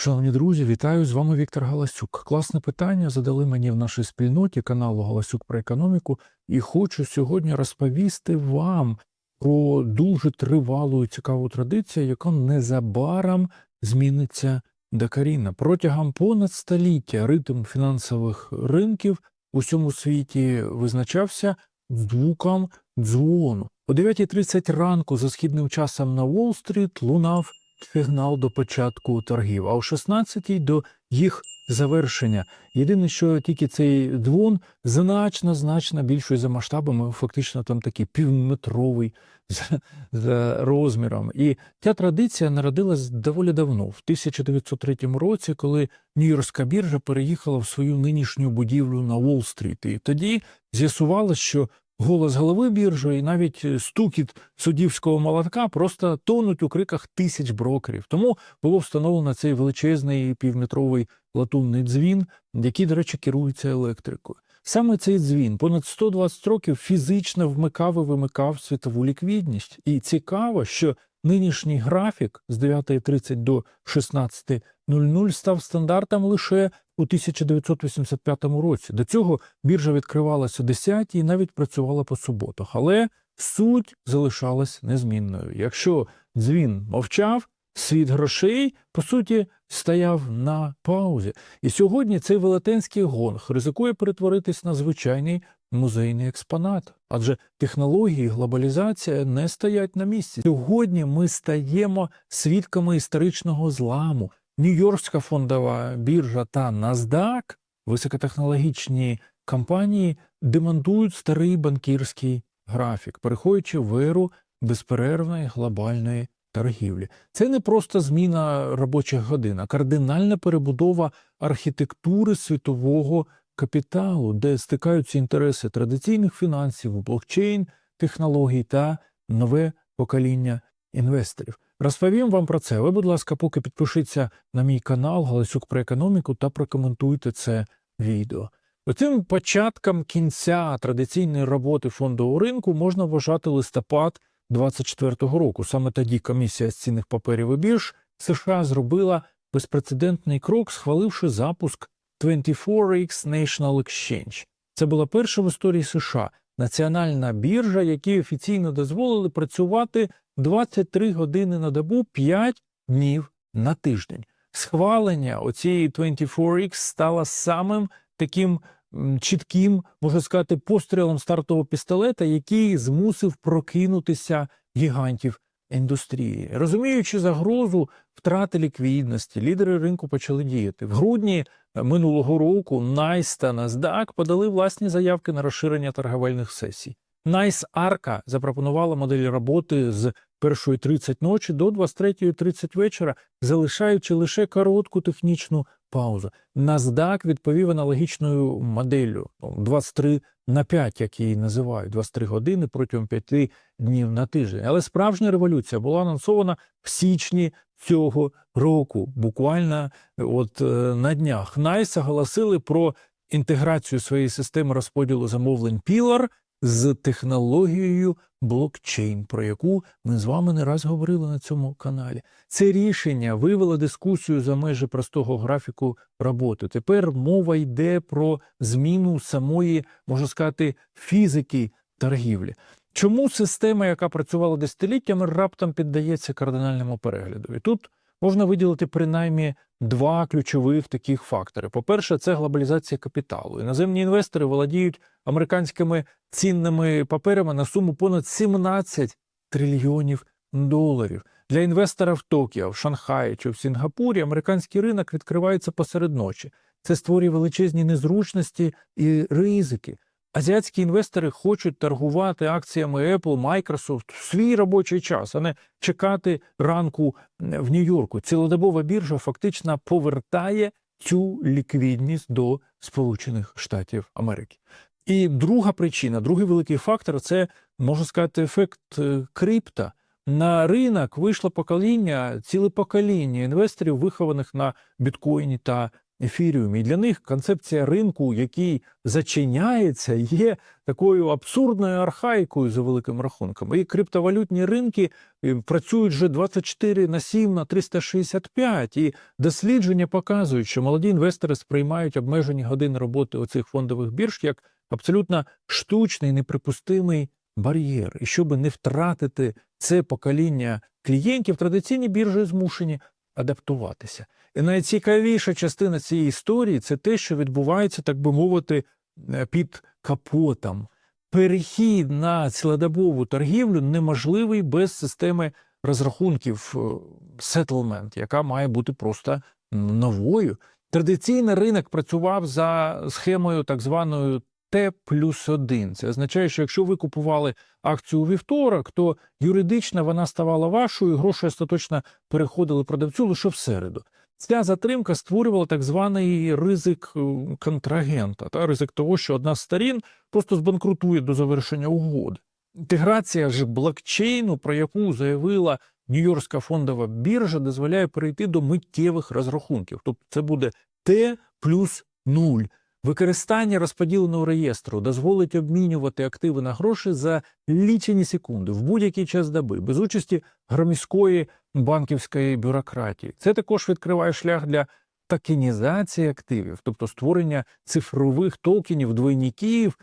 Шановні друзі, вітаю з вами Віктор Галасюк. Класне питання задали мені в нашій спільноті каналу Галасюк про економіку, і хочу сьогодні розповісти вам про дуже тривалу і цікаву традицію, яка незабаром зміниться докорінно. Протягом понад століття ритм фінансових ринків у всьому світі визначався звуком дзвону. О 9.30 ранку за східним часом на Уолл-стріт лунав сигнал до початку торгів, а о 16-й до їх завершення. Єдине, що тільки цей дзвон значно, значно більший за масштабами, фактично там такий півметровий за, за розміром. І ця традиція народилась доволі давно, в 1903 році, коли Нью-Йоркська біржа переїхала в свою нинішню будівлю на Уолл-стріт. І тоді з'ясувалося, що голос голови біржі і навіть стукіт суддівського молотка просто тонуть у криках тисяч брокерів. Тому було встановлено цей величезний півметровий латунний дзвін, який, до речі, керується електрикою. Саме цей дзвін понад 120 років фізично вмикав і вимикав світову ліквідність. І цікаво, що нинішній графік з 9.30 до 16.00 став стандартом лише у 1985 році. До цього біржа відкривалася о 10 і навіть працювала по суботах. Але суть залишалась незмінною. Якщо дзвін мовчав, світ грошей, по суті, стояв на паузі. І сьогодні цей велетенський гонг ризикує перетворитись на звичайний музейний експонат. Адже технології глобалізація не стоять на місці. Сьогодні ми стаємо свідками історичного зламу. Нью-Йоркська фондова біржа та NASDAQ, високотехнологічні компанії, демонтують старий банкірський графік, переходячи в еру безперервної глобальної торгівлі. Це не просто зміна робочих годин, а кардинальна перебудова архітектури світового капіталу, де стикаються інтереси традиційних фінансів, блокчейн, технологій та нове покоління інвесторів. Розповім вам про це. Ви, будь ласка, поки підпишіться на мій канал Галасюк про економіку та прокоментуйте це відео. Оцим початком кінця традиційної роботи фондового ринку можна вважати листопад 2024 року. Саме тоді комісія з цінних паперів і бірж США зробила безпрецедентний крок, схваливши запуск 24X National Exchange. Це була перша в історії США національна біржа, якій офіційно дозволили працювати 23 години на добу 5 днів на тиждень. Схвалення оцієї 24X стало самим таким чітким, можна сказати, пострілом стартового пістолета, який змусив прокинутися гігантів індустрії. Розуміючи загрозу втрати ліквідності, лідери ринку почали діяти. В грудні минулого року NICE та NASDAQ подали власні заявки на розширення торговельних сесій. NICE Арка запропонувала модель роботи з 1.30 ночі до 23.30 вечора, залишаючи лише коротку технічну паузу. NASDAQ відповів аналогічною моделлю ну, 23 на 5, як її називають, 23 години протягом 5 днів на тиждень. Але справжня революція була анонсована в січні цього року, буквально от е, на днях. NICE оголосили про інтеграцію своєї системи розподілу замовлень Pillar з технологією блокчейн, про яку ми з вами не раз говорили на цьому каналі. Це рішення вивело дискусію за межі простого графіку роботи. Тепер мова йде про зміну самої, можна сказати, фізики торгівлі. Чому система, яка працювала десятиліттями, раптом піддається кардинальному перегляду? І тут можна виділити принаймні два ключових таких фактори. По-перше, це глобалізація капіталу. Іноземні інвестори володіють американськими цінними паперами на суму понад 17 трильйонів доларів. Для інвестора в Токіо, в Шанхаї чи в Сінгапурі американський ринок відкривається посеред ночі. Це створює величезні незручності і ризики. Азіатські інвестори хочуть торгувати акціями Apple, Microsoft в свій робочий час, а не чекати ранку в Нью-Йорку. Цілодобова біржа фактично повертає цю ліквідність до Сполучених Штатів Америки. І друга причина, другий великий фактор це можна сказати ефект е, крипта. На ринок вийшло покоління, ціле покоління інвесторів, вихованих на біткоїні та ефіріумі. І для них концепція ринку, який зачиняється, є такою абсурдною архаїкою за великим рахунком. І криптовалютні ринки працюють вже 24 на 7 на 365. І дослідження показують, що молоді інвестори сприймають обмежені години роботи оцих фондових бірж як абсолютно штучний, неприпустимий бар'єр. І щоб не втратити це покоління клієнтів, традиційні біржі змушені адаптуватися. І найцікавіша частина цієї історії це те, що відбувається, так би мовити, е, під капотом. Перехід на цілодобову торгівлю неможливий без системи розрахунків settlement, яка має бути просто новою. Традиційний ринок працював за схемою так званою Т плюс 1. Це означає, що якщо ви купували акцію у вівторок, то юридично вона ставала вашою, і гроші остаточно переходили продавцю лише в середу. Ця затримка створювала так званий ризик е, контрагента, та ризик того, що одна з сторін просто збанкрутує до завершення угоди. Інтеграція ж блокчейну, про яку заявила Нью-Йоркська фондова біржа, дозволяє перейти до миттєвих розрахунків. Тобто це буде Т плюс 0. Використання розподіленого реєстру дозволить обмінювати активи на гроші за лічені секунди в будь-який час доби, без участі громіської банківської бюрократії. Це також відкриває шлях для токенізації активів, тобто створення цифрових токенів, двойників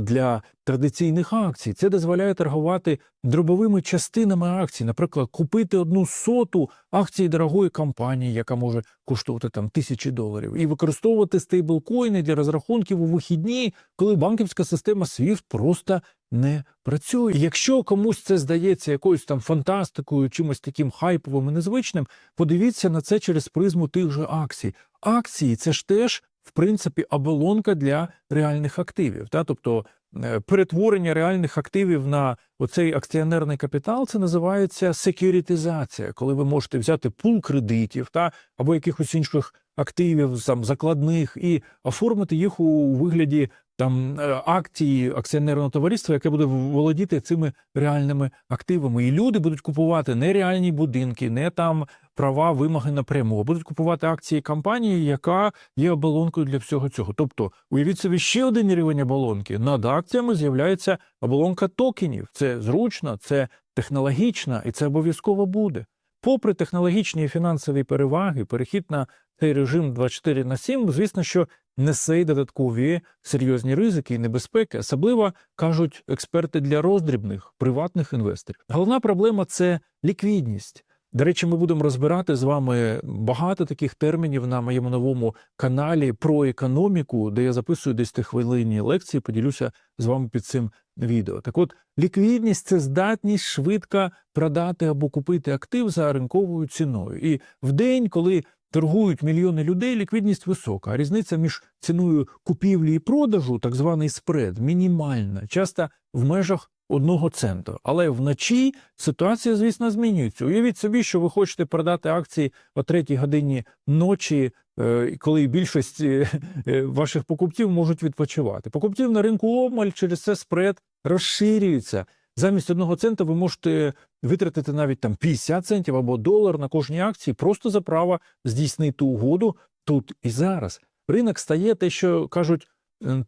для традиційних акцій. Це дозволяє торгувати дробовими частинами акцій, наприклад, купити одну соту акцій дорогої компанії, яка може коштувати там тисячі доларів, і використовувати стейблкоїни для розрахунків у вихідні, коли банківська система SWIFT просто не працює. Якщо комусь це здається якоюсь там фантастикою, чимось таким хайповим і незвичним, подивіться на це через призму тих же акцій. Акції це ж теж. В принципі, оболонка для реальних активів, та? Тобто е, перетворення реальних активів на оцей акціонерний капітал, це називається секюритизація, коли ви можете взяти пул кредитів та? Або якихось інших активів там закладних і оформити їх у вигляді там е, акції акціонерного товариства, яке буде володіти цими реальними активами. І люди будуть купувати не реальні будинки, не там права вимоги напряму, а будуть купувати акції компанії, яка є оболонкою для всього цього. Тобто, уявіть собі ще один рівень оболонки. Над акціями з'являється оболонка токенів. Це зручно, це технологічно, і це обов'язково буде. Попри технологічні і фінансові переваги, перехід на цей режим 24 на 7, звісно, що несе й додаткові серйозні ризики і небезпеки, особливо кажуть експерти для роздрібних приватних інвесторів. Головна проблема це ліквідність. До речі, ми будемо розбирати з вами багато таких термінів на моєму новому каналі про економіку, де я записую 10 хвилинні лекції, поділюся з вами під цим відео. Так от, ліквідність це здатність швидко продати або купити актив за ринковою ціною. І в день, коли торгують мільйони людей, ліквідність висока, а різниця між ціною купівлі і продажу, так званий спред, мінімальна, часто в межах одного центу. Але вночі ситуація, звісно, змінюється. Уявіть собі, що ви хочете продати акції о третій годині ночі, е, коли більшість е, е, ваших покупців можуть відпочивати. Покупців на ринку обмаль через це спред розширюється. Замість одного цента ви можете витратити навіть там 50 центів або долар на кожній акції, просто за право здійснити угоду тут і зараз. Ринок стає те, що кажуть,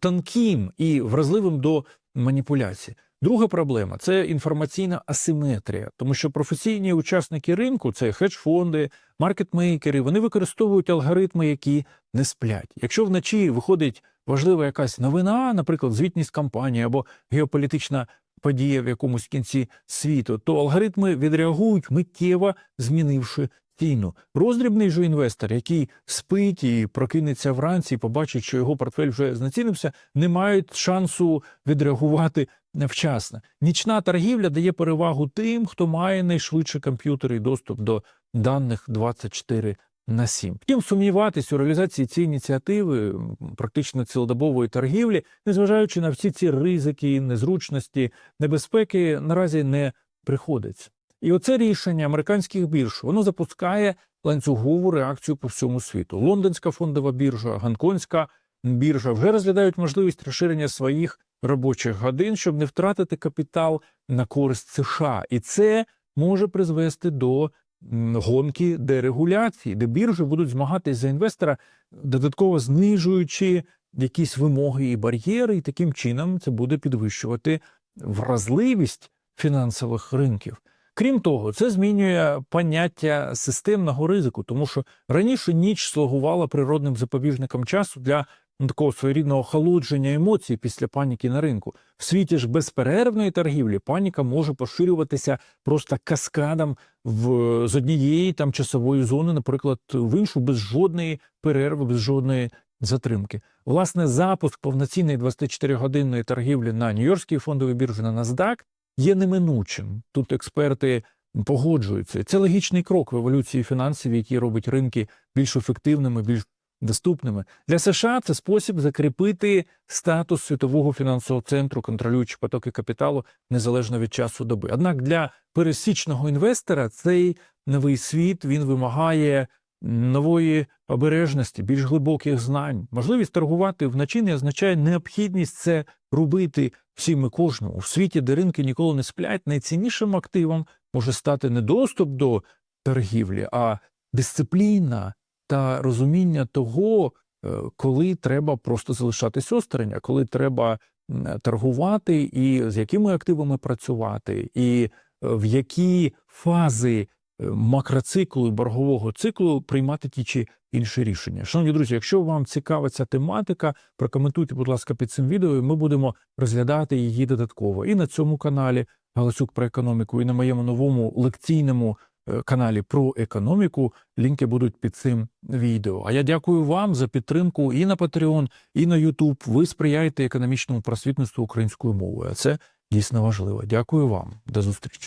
тонким і вразливим до маніпуляцій. Друга проблема це інформаційна асиметрія, тому що професійні учасники ринку, це хедж-фонди, маркетмейкери, вони використовують алгоритми, які не сплять. Якщо вночі виходить важлива якась новина, наприклад, звітність компанії або геополітична подія в якомусь кінці світу, то алгоритми відреагують миттєво, змінивши ціну. Роздрібний же інвестор, який спить і прокинеться вранці, і побачить, що його портфель вже знецінився, не мають шансу відреагувати невчасно. Нічна торгівля дає перевагу тим, хто має найшвидше комп'ютер і доступ до даних 24 на 7. Втім, сумніватись у реалізації цієї ініціативи, практично цілодобової торгівлі, незважаючи на всі ці ризики, незручності, небезпеки, наразі не приходиться. І оце рішення американських бірж воно запускає ланцюгову реакцію по всьому світу. Лондонська фондова біржа, Гонконгська біржа вже розглядають можливість розширення своїх робочих годин, щоб не втратити капітал на користь США, і це може призвести до гонки дерегуляції, де біржі будуть змагатись за інвестора, додатково знижуючи якісь вимоги і бар'єри, і таким чином це буде підвищувати вразливість фінансових ринків. Крім того, це змінює поняття системного ризику, тому що раніше ніч слугувала природним запобіжником часу для такого своєрідного холодження емоцій після паніки на ринку. В світі ж безперервної торгівлі паніка може поширюватися просто каскадом в з однієї там часової зони, наприклад, в іншу без жодної перерви, без жодної затримки. Власне, запуск повноцінної 24-годинної торгівлі на Нью-Йоркській фондовій біржі на NASDAQ є неминучим. Тут експерти погоджуються. Це логічний крок в еволюції фінансів, який робить ринки більш ефективними, більш доступними. Для США це спосіб закріпити статус світового фінансового центру, контролюючи потоки капіталу незалежно від часу доби. Однак для пересічного інвестора цей новий світ він вимагає нової обережності, більш глибоких знань. Можливість торгувати вночі не означає необхідність це робити всім і кожному. У світі, де ринки ніколи не сплять, найціннішим активом може стати не доступ до торгівлі, а дисципліна та розуміння того, е, коли треба просто залишатись осторонь, коли треба торгувати, і з якими активами працювати, і е, в які фази е, макроциклу і боргового циклу приймати ті чи інші рішення. Шановні друзі, якщо вам цікава ця тематика, прокоментуйте, будь ласка, під цим відео. і Ми будемо розглядати її додатково і на цьому каналі Галасюк про економіку, і на моєму новому лекційному каналі про економіку. Лінки будуть під цим відео. А я дякую вам за підтримку і на Patreon, і на YouTube. Ви сприяєте економічному просвітництву українською мовою. А це дійсно важливо. Дякую вам. До зустрічі.